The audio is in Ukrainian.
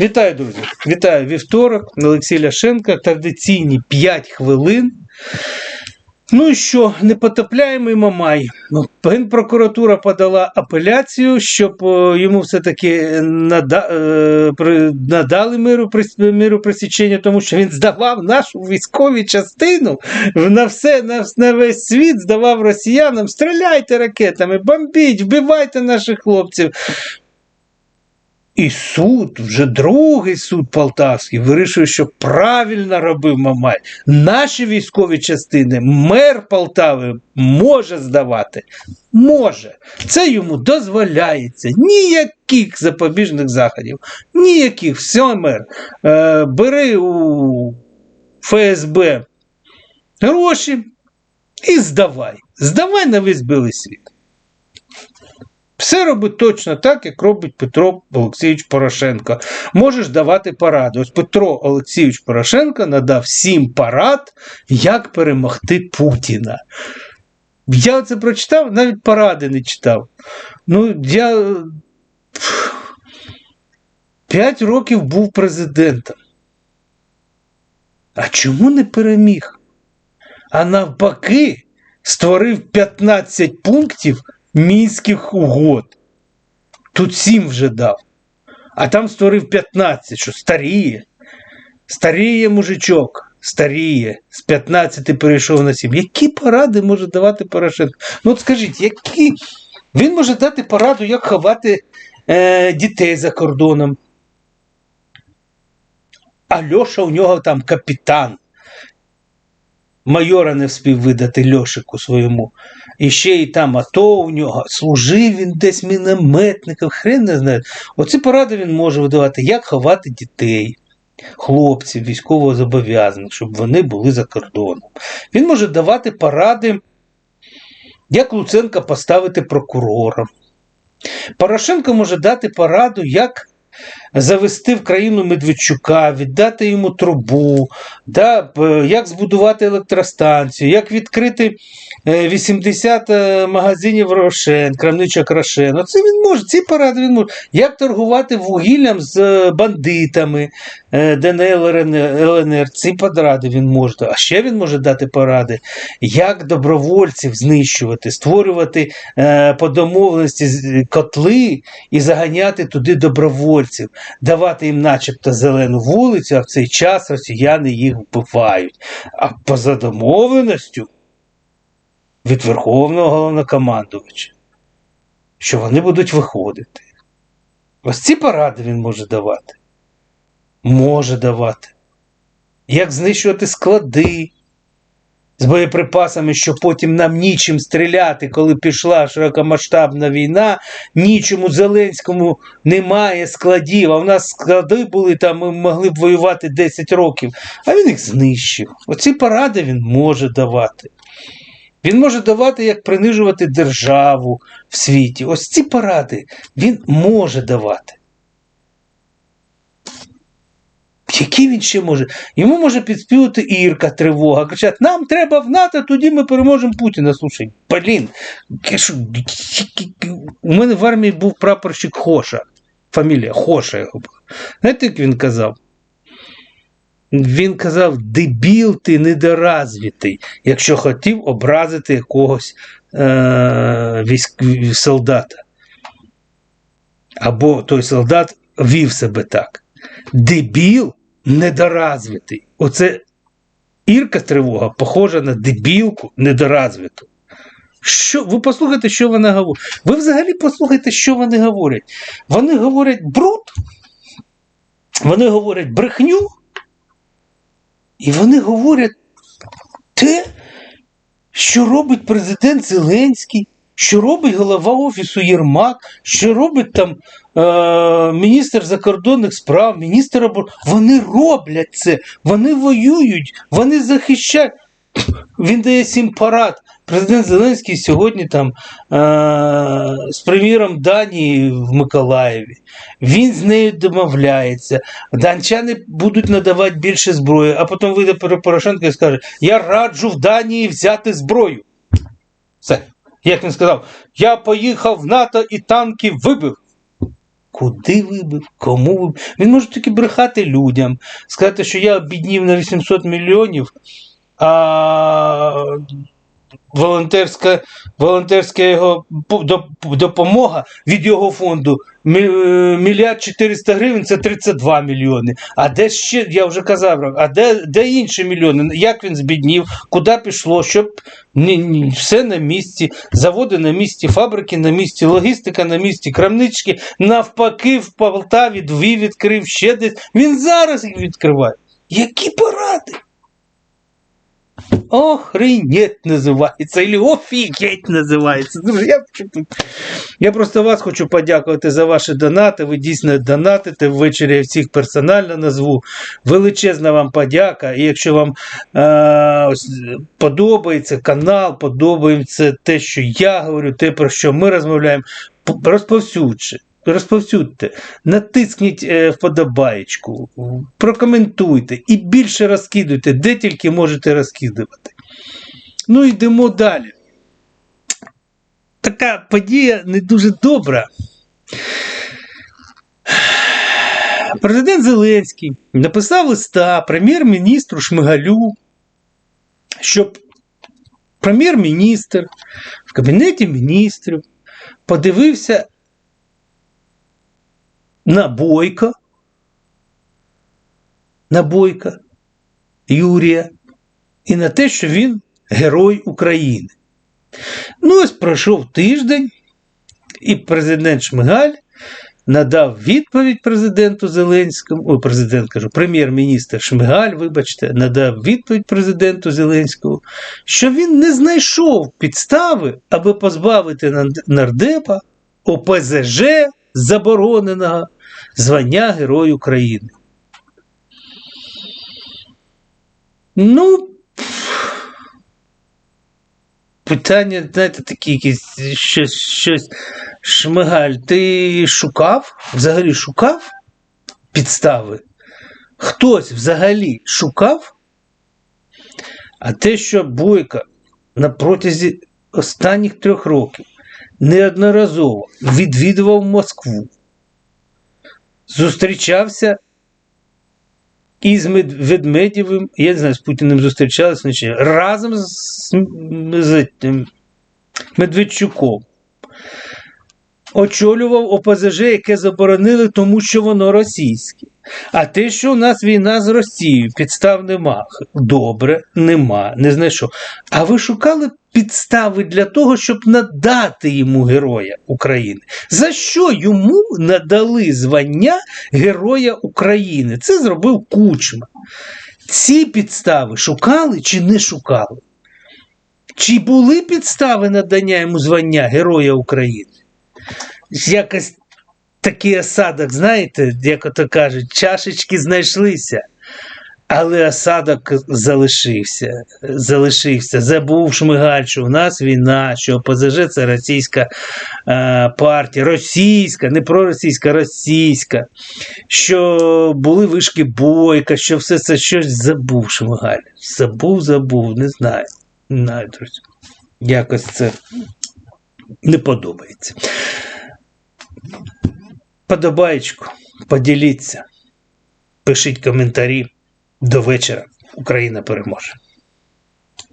Вітаю, друзі! Вітаю вівторок, Олексій Ляшенко. Традиційні 5 хвилин. Ну і що, непотопляємий Мамай. Генпрокуратура подала апеляцію, щоб е, йому все-таки е, надали миру, миру присічення, тому що він здавав нашу військову частину на все, на, на весь світ, здавав росіянам. Стріляйте ракетами, бомбіть, вбивайте наших хлопців. І суд, вже другий суд Полтавський, вирішує, що правильно робив Мамай. Наші військові частини мер Полтави може здавати. Може. Це йому дозволяється. Ніяких запобіжних заходів. Ніяких. Все, мер. Е, бери у ФСБ гроші і здавай. Здавай на весь білий світ. Все робить точно так, як робить Петро Олексійович Порошенко. Можеш давати поради. Ось Петро Олексійович Порошенко надав сім парад, як перемогти Путіна. Я це прочитав, навіть поради не читав. Ну, я п'ять років був президентом. А чому не переміг? А навпаки, створив 15 пунктів мінських угод. Тут 7 вже дав. А там створив 15, що старіє. Старіє мужичок, старіє. З 15 перейшов на 7. Які поради може давати Порошенко? Ну от скажіть, які. Він може дати пораду, як ховати е, дітей за кордоном. А Льоша у нього там капітан. Майора не вспів видати Льошику своєму. І ще й там АТО у нього. Служив він десь мінометником, хрен не знає. Оці поради він може видавати, як ховати дітей, хлопців, військовозобов'язаних, щоб вони були за кордоном. Він може давати поради, як Луценка поставити прокурором. Порошенко може дати пораду, як завести в країну Медведчука, віддати йому трубу, да, як збудувати електростанцію, як відкрити 80 е, магазинів Рошен, крамничок Рошен. Оце він може, ці поради він може. Як торгувати вугіллям з е, бандитами е, ДНЛ, ЛНР, ці поради він може. А ще він може дати поради, як добровольців знищувати, створювати е, по домовленості котли і заганяти туди добровольців, давати їм начебто зелену вулицю, а в цей час росіяни їх вбивають. А поза домовленістю від Верховного головнокомандувача, що вони будуть виходити. Ось ці поради він може давати. Може давати. Як знищувати склади з боєприпасами, що потім нам нічим стріляти, коли пішла широкомасштабна війна, нічому Зеленському немає складів. А в нас склади були там, ми могли б воювати 10 років. А він їх знищив. Оці поради він може давати. Він може давати, як принижувати державу в світі. Ось ці поради він може давати. Які він ще може? Йому може підспівати Ірка тривога. Кричать, нам треба в НАТО, тоді ми переможемо Путіна. Слушай, блін, у мене в армії був прапорщик Хоша. Фамілія Хоша його була. Знаєте, як він казав? Він казав, дебіл ти недоразвитий, якщо хотів образити якогось е- військ... солдата. Або той солдат вів себе так. Дебіл недоразвитий. Оце Ірка тривога похожа на дебілку недоразвиту. Що, ви послухайте, що вони говорять. Ви взагалі послухайте, що вони говорять. Вони говорять бруд, вони говорять брехню, і вони говорять те, що робить президент Зеленський, що робить голова офісу Єрмак, що робить там е, міністр закордонних справ, міністр оборони. Вони роблять це, вони воюють, вони захищають. Він дає сім парад. Президент Зеленський сьогодні там е- з прем'єром Данії в Миколаєві. Він з нею домовляється. Данчани будуть надавати більше зброї, а потім вийде Порошенко і скаже: Я раджу в Данії взяти зброю. Все. Як він сказав, я поїхав в НАТО і танки вибив. куди вибив, кому вибив. Він може тільки брехати людям, сказати, що я обіднів на 800 мільйонів, а волонтерська, волонтерська його допомога від його фонду е, мільярд 400 гривень це 32 мільйони. А де ще, я вже казав, а де, де інші мільйони? Як він збіднів, куди пішло, щоб ні, ні, все на місці, заводи на місці, фабрики на місці, логістика на місці, крамнички, навпаки, в Полтаві дві відкрив ще десь. Він зараз їх відкриває. Які поради? Охренеть називається, або офігеть називається. Друзі, я, я просто вас хочу подякувати за ваші донати. Ви дійсно донатите. Ввечері я всіх персонально назву. Величезна вам подяка. І якщо вам е, подобається канал, подобається те, що я говорю, те, про що ми розмовляємо, п- розповсюдьте. Натисніть е, вподобаєчку, прокоментуйте і більше розкидуйте, де тільки можете розкидувати. Ну, йдемо далі. Така подія не дуже добра. Президент Зеленський написав листа прем'єр-міністру Шмигалю, щоб прем'єр-міністр в кабінеті міністрів подивився на Бойко, на Бойка Юрія. І на те, що він герой України. Ну, ось пройшов тиждень, і президент Шмигаль надав відповідь президенту Зеленському, ой, президент кажу, прем'єр-міністр Шмигаль, вибачте, надав відповідь президенту Зеленському, що він не знайшов підстави, аби позбавити нардепа ОПЗЖ забороненого звання Герой України. Ну, питання, знаєте, такі якісь щось, щось. Шмигаль, ти шукав? Взагалі шукав підстави? Хтось взагалі шукав? А те, що Бойко на протязі останніх трьох років неодноразово відвідував Москву, зустрічався із Мед- Ведмедєвим, я не знаю, з Путіним зустрічалися чи разом з, з тим Медведчуком. Очолював ОПЗЖ, яке заборонили, тому що воно російське. А те, що у нас війна з Росією, підстав нема. Добре, нема, не знайшов. А ви шукали підстави для того, щоб надати йому Героя України? За що йому надали звання Героя України? Це зробив Кучма. Ці підстави шукали чи не шукали? Чи були підстави надання йому звання Героя України? Якось такий осадок, знаєте, як ото кажуть, чашечки знайшлися, але осадок залишився. залишився. Забув Шмигаль, що в нас війна, що ОПЗЖ це російська е, партія, російська, не проросійська, російська, що були вишки бойка, що все це щось забув Шмигаль. Забув, забув, не знаю. Не знаю, друзі. Якось це не подобається. Подобаєчку, поділіться, пишіть коментарі. До вечора. Україна переможе.